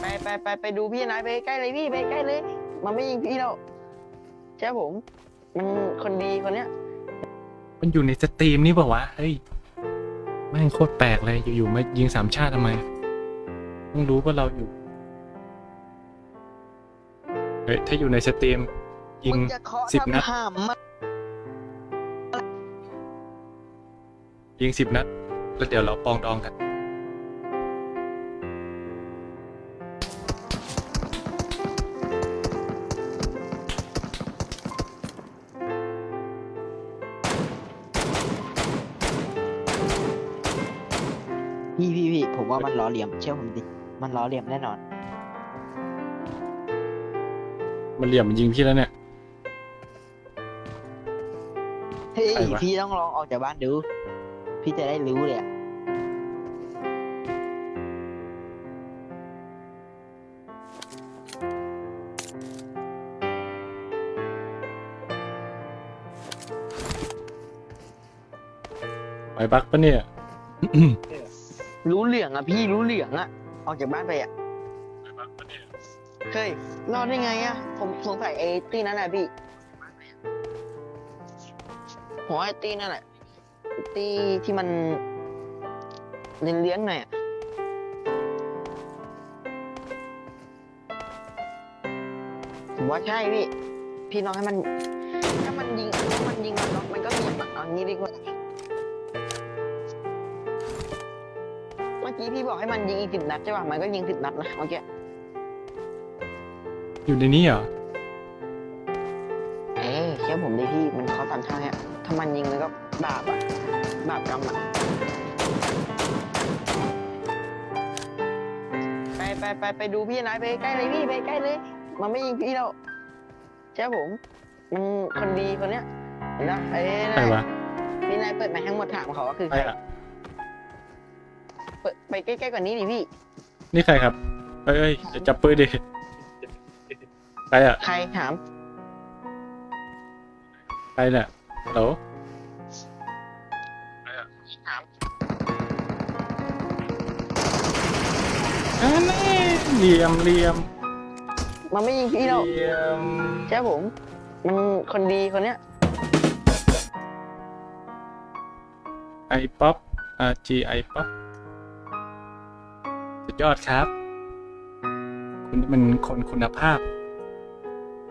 ไปไปไปไปดูพี่นายไปใกล้เลยพี่ไปใกล้เลย มันไม่ยิงพี่แล้วใช่ผม มันคนดีคนเนี้ย มันอยู่ในสตรีมนี่เปล่าวะ เฮ้ยแม่งโคตรแปลกเลยอยู่ๆมายิงสามชาติทำไมต้องรู้ว่าเราอยู่ เฮ้ยถ้าอยู่ในสตรีม ยิงมึจะเคาะสิบนัดทำห้ามมายิงสิบนัด แล้วเดี๋ยวเราปองดองกัน พี่พี่พี่ผมว่ามันล้อเหลี่ยม เชื่อผมดิ มันล้อเหลี่ยมแน่นอน มันเหลี่ยมมันยิงพี่แล้วเนี่ย เฮ้ย ใครวะ พี่ต้องลองออกจากบ้านดู พี่จะได้รู้เลยอะไว้บักปะเนี่ย รู้เหลืองอะพี่รู้เหลืองอะออกจากบ้านไปอะเฮ้ยรอดได้ไงอะผมสงสัยไอ้ตี้นั่นแหละพี่หัวไอ้ตี้นั่นแหละตี้ที่มันเลี้ยงเลี้ยงๆหน่อยอะผมว่าใช่พี่ พี่ลองให้มัน ถ้ามันยิงถ้ามันยิงมันน็อกมันก็มีอะเอางี้ดีกว่า กี้พี่บอกให้มันยิงอีกสิบนัดใช่ป่ะ มันก็ยิงสิบนัดนะเมื่อกี้อยู่ในนี้เหรอ เอ้ยเชื่อผมดิพี่ มันเขาตันท่าเนี่ยถ้ามันยิงมันก็บาปอะบาปกรรมอะไปไปไปไปดูพี่นายไปใกล้เลยพี่ไปใกล้เลย มันไม่ยิงพี่แล้วเชื่อผม มันคนดีคนเนี้ยเห็นไหมเอ้ยใครนายวะ พี่นายเปิดไมาให้หมดถามเขาว่าคือใคใครรอะเปิดไปใกล้ๆกว่านี้ดิพี่ นี่ใครครับ เอ้ยเอ้ยจะจับปืนดิ ใครอะใครถาม ใครเนี่ยฮัลโหลถามอันนี้เหลี่ยมเหลี่ยมมันไม่ยิงพี่แล้วเหลี่ยมใช่ผม มันคนดีคนเนี้ย ไอป๊อป RG ไอป๊อป สุดยอดครับ คุณมันคนคุณภาพ